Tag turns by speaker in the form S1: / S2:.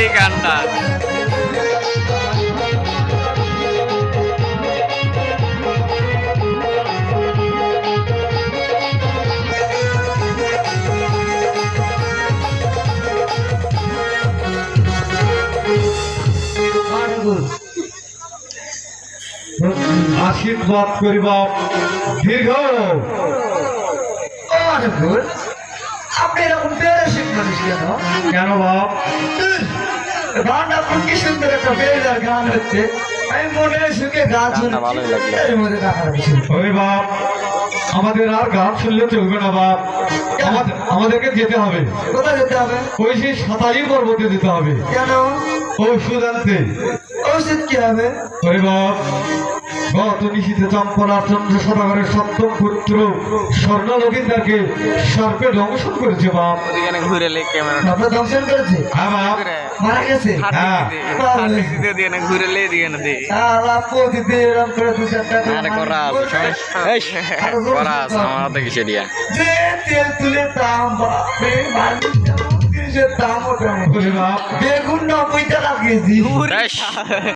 S1: এই গানটা।
S2: আশীর্বাদ করিবা দীর্ঘ।
S3: আপনি এরকম বেরসিক কেন
S2: কেন বাপ?
S3: গানটা খুব কি সুন্দর একটা বেরোজার গান হচ্ছে। আমি মনে সুখে গান
S1: গানটা ভালোই লাগল।
S3: এর মধ্যে গান হচ্ছে।
S2: ওই বাপ আমাদের আর গান শুনলে চলবে না বাপ। আমাদের আমাদেরকে যেতে হবে।
S3: কোথায় যেতে হবে?
S2: ওই সেই সাতারি পর্বতে যেতে হবে।
S3: কেন?
S2: ঔষধ আনতে।
S3: ওষুধ কি হবে?
S2: ওই বাপ গত নিশীতে চম্পলা চন্দ্র সদাগরের সপ্তম পুত্র স্বর্ণ লকিন্দারকে সর্পে দংশন করেছে বাপ।
S1: ঘুরে
S3: দংশন করেছে? মারা গেছে?
S1: ঘুরে লে দিয়ে না দিয়া।
S3: যে তেল তুলে দাম বাপরে মানুষ বেগুন নব্বই টাকা কেজি